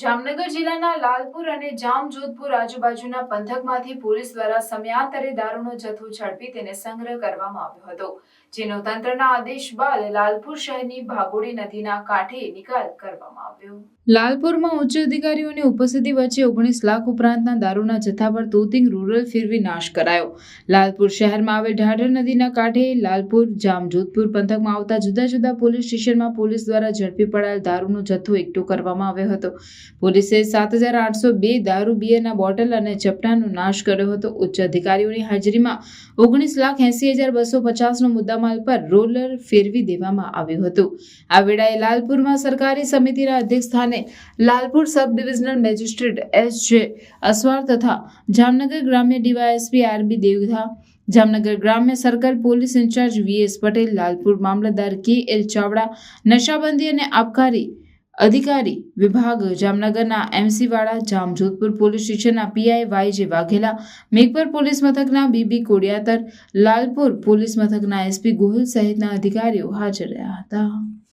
જામનગર જિલ્લાના લાલપુર અને જામજોધપુર આજુબાજુના પંથકમાંથી પોલીસ દ્વારા સમયાંતરે દારૂનો જથ્થો ઝડપી તેને સંગ્રહ કરવામાં આવ્યો હતો, જેનો તંત્રના આદેશ બાદ લાલપુર શહેરની ભાગોડી નદીના કાંઠે નિકાલ કરવામાં આવ્યો. લાલપુરમાં ઉચ્ચ અધિકારીઓની ઉપસ્થિતિ વચ્ચે ઓગણીસ લાખ ઉપરાંતના દારૂના જથ્થા પર તોતિંગ રૂરલ ફેરવી નાશ કરાયો. લાલપુર શહેરમાં આવેલ ઢાઢર નદીના કાંઠે લાલપુર, જામજોધપુર પંથકમાં આવતા જુદા જુદા પોલીસ સ્ટેશનમાં પોલીસ દ્વારા ઝડપી પડાયેલ દારૂનો જથ્થો એકઠો કરવામાં આવ્યો હતો. પોલીસે સાત હજાર આઠસો બે દારૂ, બિયરના બોટલ અને ચપટાનો નાશ કર્યો હતો. ઉચ્ચ અધિકારીઓની હાજરીમાં ઓગણીસ લાખ એસી હજાર બસો પચાસનો મુદ્દામાલ પર રોલર ફેરવી દેવામાં આવ્યું હતું. આ વેળાએ લાલપુરમાં સરકારી સમિતિના અધ્યક્ષ સ્થાને Lalpur sub divisional magistrate S J Aswar તથા જામનગર ગ્રામ્ય ડીવાયએસપી આરબી દેવધા, જામનગર ગ્રામ્ય circle police incharge VS Patel, Lalpur મામલતદાર કે એલ ચાવડા, નશાબંધી અને આબકારી અધિકારી વિભાગ જામનગરના એમસી વાળા જામજોધપુર પોલીસ સ્ટેશનના PI Y J Vaghela, Meghpar police મથકના બીબી કોડિયાતર, લાલપુર પોલીસ મથકના એસપી ગોહિલ સહિતના અધિકારીઓ હાજર રહ્યા હતા.